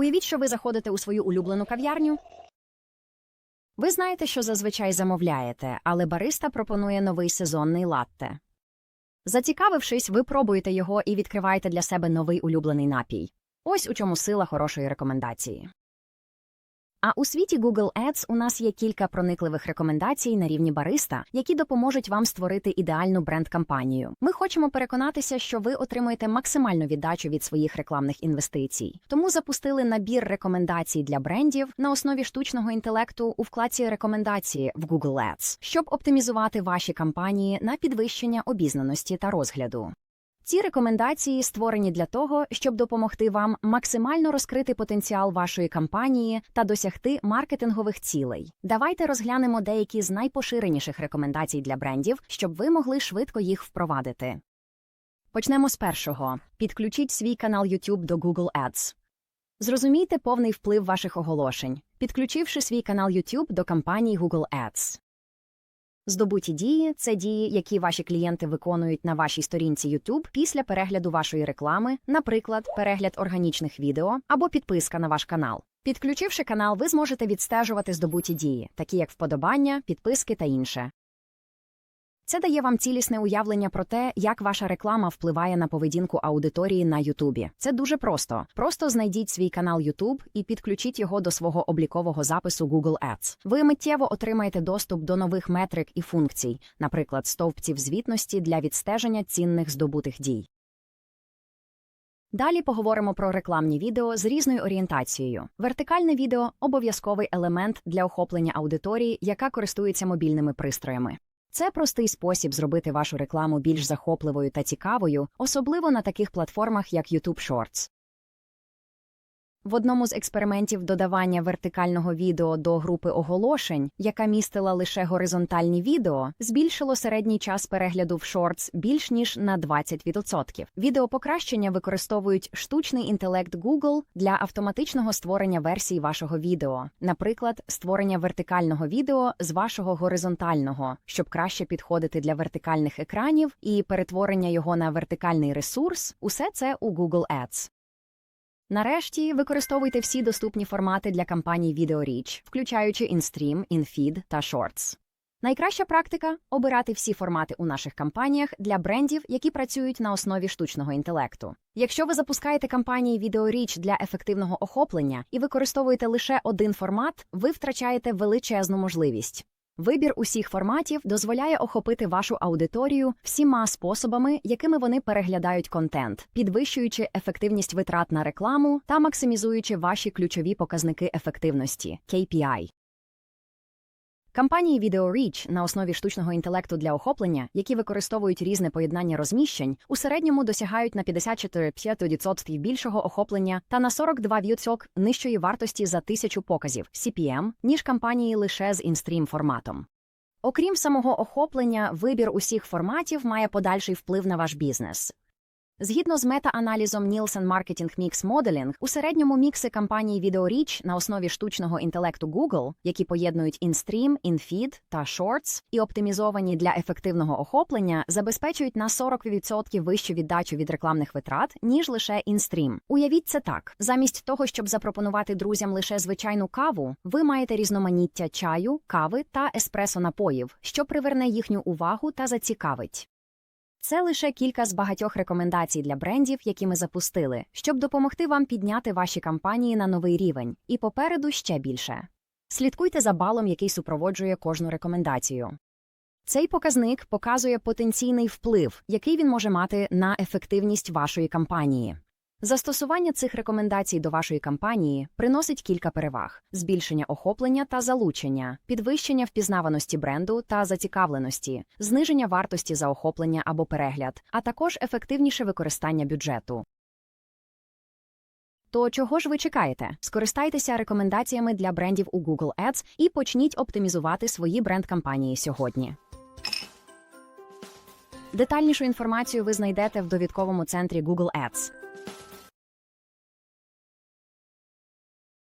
Уявіть, що ви заходите у свою улюблену кав'ярню. Ви знаєте, що зазвичай замовляєте, але бариста пропонує новий сезонний латте. Зацікавившись, ви пробуєте його і відкриваєте для себе новий улюблений напій. Ось у чому сила хорошої рекомендації. А у світі Google Ads у нас є кілька проникливих рекомендацій на рівні бариста, які допоможуть вам створити ідеальну бренд-кампанію. Ми хочемо переконатися, що ви отримуєте максимальну віддачу від своїх рекламних інвестицій. Тому запустили набір рекомендацій для брендів на основі штучного інтелекту у вкладці рекомендації в Google Ads, щоб оптимізувати ваші кампанії на підвищення обізнаності та розгляду. Ці рекомендації створені для того, щоб допомогти вам максимально розкрити потенціал вашої кампанії та досягти маркетингових цілей. Давайте розглянемо деякі з найпоширеніших рекомендацій для брендів, щоб ви могли швидко їх впровадити. Почнемо з першого: підключіть свій канал YouTube до Google Ads. Зрозумійте повний вплив ваших оголошень, підключивши свій канал YouTube до кампанії Google Ads. Здобуті дії це дії, які ваші клієнти виконують на вашій сторінці YouTube після перегляду вашої реклами, наприклад, перегляд органічних відео або підписка на ваш канал. Підключивши канал, ви зможете відстежувати здобуті дії, такі як вподобання, підписки та інше. Це дає вам цілісне уявлення про те, як ваша реклама впливає на поведінку аудиторії на Ютубі. Це дуже просто. Просто знайдіть свій канал YouTube і підключіть його до свого облікового запису Google Ads. Ви миттєво отримаєте доступ до нових метрик і функцій, наприклад, стовпців звітності для відстеження цінних здобутих дій. Далі поговоримо про рекламні відео з різною орієнтацією. Вертикальне відео обов'язковий елемент для охоплення аудиторії, яка користується мобільними пристроями. Це простий спосіб зробити вашу рекламу більш захопливою та цікавою, особливо на таких платформах, як YouTube Shorts. В одному з експериментів додавання вертикального відео до групи оголошень, яка містила лише горизонтальні відео, збільшило середній час перегляду в Shorts більш ніж на 20%. Відеопокращення використовують штучний інтелект Google для автоматичного створення версій вашого відео, наприклад, створення вертикального відео з вашого горизонтального, щоб краще підходити для вертикальних екранів, і перетворення його на вертикальний ресурс усе це у Google Ads. Нарешті використовуйте всі доступні формати для кампаній VideoReach, включаючи InStream, InFeed та Shorts. Найкраща практика обирати всі формати у наших кампаніях для брендів, які працюють на основі штучного інтелекту. Якщо ви запускаєте кампанії VideoReach для ефективного охоплення і використовуєте лише один формат, ви втрачаєте величезну можливість. Вибір усіх форматів дозволяє охопити вашу аудиторію всіма способами, якими вони переглядають контент, підвищуючи ефективність витрат на рекламу та максимізуючи ваші ключові показники ефективності KPI. Кампанії VideoReach на основі штучного інтелекту для охоплення, які використовують різне поєднання розміщень, у середньому досягають на 54% більшого охоплення та на 42% нижчої вартості за тисячу показів CPM, ніж кампанії лише з інстрім форматом. Окрім самого охоплення, вибір усіх форматів має подальший вплив на ваш бізнес. Згідно з мета-аналізом Nielsen Marketing Mix Modeling, у середньому мікси кампанії VideoReach на основі штучного інтелекту Google, які поєднують InStream, InFeed та Shorts, і оптимізовані для ефективного охоплення, забезпечують на 40% вищу віддачу від рекламних витрат, ніж лише InStream. Уявіть це так: замість того, щоб запропонувати друзям лише звичайну каву, ви маєте різноманіття чаю, кави та еспресо напоїв, що приверне їхню увагу та зацікавить. Це лише кілька з багатьох рекомендацій для брендів, які ми запустили, щоб допомогти вам підняти ваші кампанії на новий рівень, і попереду ще більше. Слідкуйте за балом, який супроводжує кожну рекомендацію. Цей показник показує потенційний вплив, який він може мати на ефективність вашої кампанії. Застосування цих рекомендацій до вашої кампанії приносить кілька переваг: збільшення охоплення та залучення, підвищення впізнаваності бренду та зацікавленості, зниження вартості за охоплення або перегляд, а також ефективніше використання бюджету. То чого ж ви чекаєте? Скористайтеся рекомендаціями для брендів у Google Ads і почніть оптимізувати свої бренд-кампанії сьогодні. Детальнішу інформацію ви знайдете в довідковому центрі Google Ads.